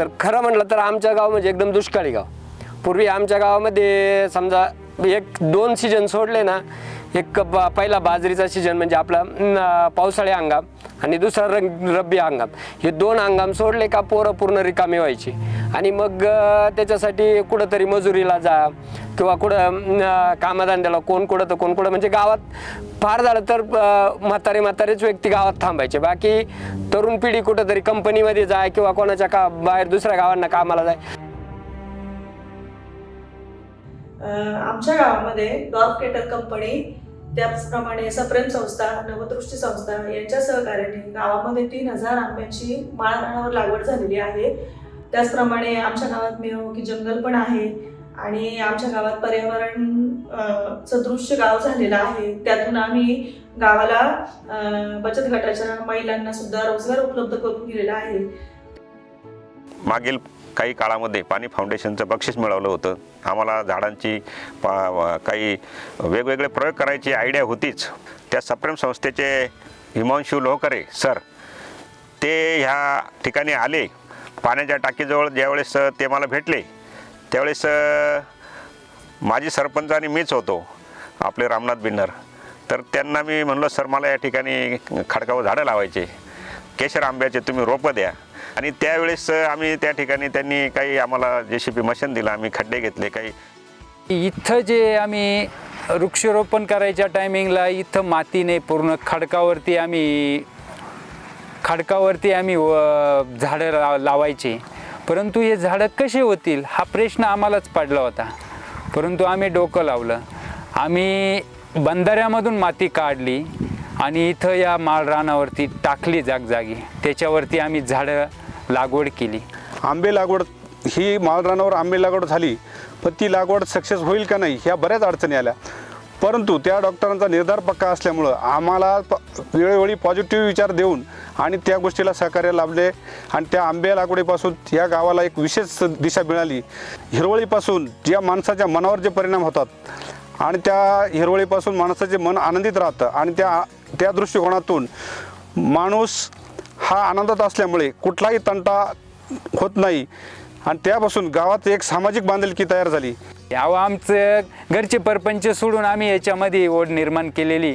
तर खरं म्हटलं तर आमच्या गाव म्हणजे एकदम दुष्काळी गाव. पूर्वी आमच्या गावामध्ये समजा एक दोन सीजन सोडले ना एक पहिला बाजरीचा सीजन म्हणजे आपला पावसाळी हंगाम आणि दुसरा रंग रब्बी हंगाम. हे दोन हंगाम सोडले का पोरं पूर्ण रिकामी व्हायची. आणि मग त्याच्यासाठी कुठंतरी मजुरीला जा किंवा कुठं न, कामाधंद्याला कोण कुठं तर कोण कुठं म्हणजे गावात फार झालं तर म्हातारे म्हातारेच व्यक्ती गावात थांबायचे. बाकी तरुण पिढी कुठंतरी कंपनीमध्ये जाय किंवा कोणाच्या का बाहेर दुसऱ्या गावांना कामाला जाय. आमच्या गावामध्ये डॉर्फ केटर कंपनी त्याचप्रमाणे सप्रेम संस्था नवदृष्टी संस्था यांच्या सहकार्याने गावामध्ये तीन हजार आंब्याची माळरानावर लागवड झालेली आहे. त्याचप्रमाणे आमच्या गावात मिरवणुकी जंगल पण आहे आणि आमच्या गावात पर्यावरण सदृश्य गाव झालेलं आहे. त्यातून आम्ही गावाला बचत गटाच्या महिलांना सुद्धा रोजगार उपलब्ध करून दिलेला आहे. मागील काही काळामध्ये पाणी फाउंडेशनचं बक्षीस मिळवलं होतं. आम्हाला झाडांची पा काही वेगवेगळे प्रयोग करायची आयडिया होतीच. त्या सप्रेम संस्थेचे हिमांशू लोहकरे सर ते ह्या ठिकाणी आले. पाण्याच्या टाकीजवळ ज्यावेळेस ते मला भेटले त्यावेळेस अ, माजी सरपंच आणि मीच होतो आपले रामनाथ बिन्नर. तर त्यांना मी म्हणलो सर मला या ठिकाणी खडकावर झाडं लावायचे. केशर आंब्याचे तुम्ही रोपं द्या. आणि त्यावेळेस आम्ही त्या ठिकाणी त्यांनी काही आम्हाला जे सी पी मशीन दिलं आम्ही खड्डे घेतले काही इथं जे आम्ही वृक्षारोपण करायच्या टायमिंगला इथं मातीने पूर्ण खडकावरती आम्ही खडकावरती आम्ही व झाडं ला लावायचे. परंतु हे झाडं कसे होतील हा प्रश्न आम्हालाच पडला होता. परंतु आम्ही डोकं लावलं. आम्ही बंधाऱ्यामधून माती काढली आणि इथं या माळरानावरती टाकली जागजागी. त्याच्यावरती आम्ही झाडं लागवड केली. आंबे लागवड ही माळरानावर आंबे लागवड झाली पण ती लागवड सक्सेस होईल का नाही ह्या बऱ्याच अडचणी आल्या. परंतु त्या डॉक्टरांचा निर्धार पक्का असल्यामुळं आम्हाला प वेळोवेळी पॉझिटिव्ह विचार देऊन आणि त्या गोष्टीला सहकार्य लाभले. आणि त्या आंबे लागवडीपासून या गावाला एक विशेष दिशा मिळाली. हिरवळीपासून ज्या माणसाच्या मनावर जे परिणाम होतात आणि त्या हिरवळीपासून माणसाचे मन आनंदित राहतं आणि त्या त्या दृष्टिकोनातून माणूस हा आनंदात असल्यामुळे कुठलाही तंटा होत नाही. आणि त्यापासून गावात एक सामाजिक बांधिलकी तयार झाली. यावं आमचं घरचे परपंच सोडून आम्ही याच्यामध्ये ओढ निर्माण केलेली.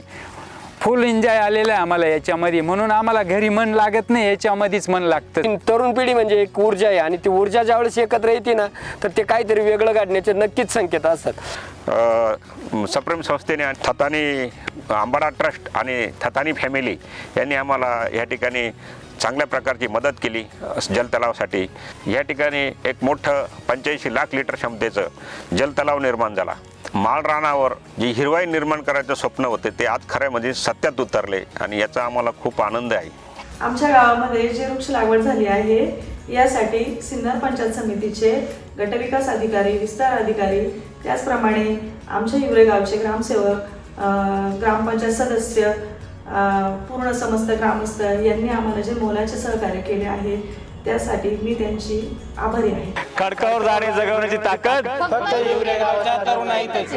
फुल एन्जॉय आलेलं आहे आम्हाला याच्यामध्ये. म्हणून आम्हाला घरी मन लागत नाही याच्यामध्येच मन लागतं. तरुण पिढी म्हणजे एक ऊर्जा आहे आणि ती ऊर्जा ज्यावेळेस एकत्र येते ना तर ते काहीतरी वेगळं काढण्याचे नक्कीच संकेत असतात. सप्रेम संस्थेने थतानी आंबाडा ट्रस्ट आणि थतानी फॅमिली यांनी आम्हाला या ठिकाणी चांगल्या प्रकारची मदत केली जलतलावासाठी या ठिकाणी एक मोठं पंच्याऐंशी लाख लिटर क्षमतेचं जलतलाव निर्माण झाला. माळरानावर जी हिरवाई निर्माण करायचं स्वप्न होते ते आज खऱ्यामध्ये म्हणजे सत्यात उतरले आणि याचा आम्हाला खूप आनंद आहे. आमच्या गावामध्ये जी वृक्ष लागवड झाली आहे यासाठी सिन्नर पंचायत समितीचे गटविकास अधिकारी विस्तार अधिकारी त्याचप्रमाणे आमच्या हिवरे गावचे ग्रामसेवक ग्रामपंचायत सदस्य पूर्ण समस्त ग्रामस्थ यांनी आम्हाला जे मोलाचे सहकार्य केले आहे त्यासाठी मी त्यांची आभारी आहे. खडकावर जाणे जगवण्याची ताकद फक्त गावच्या तरुणाईतच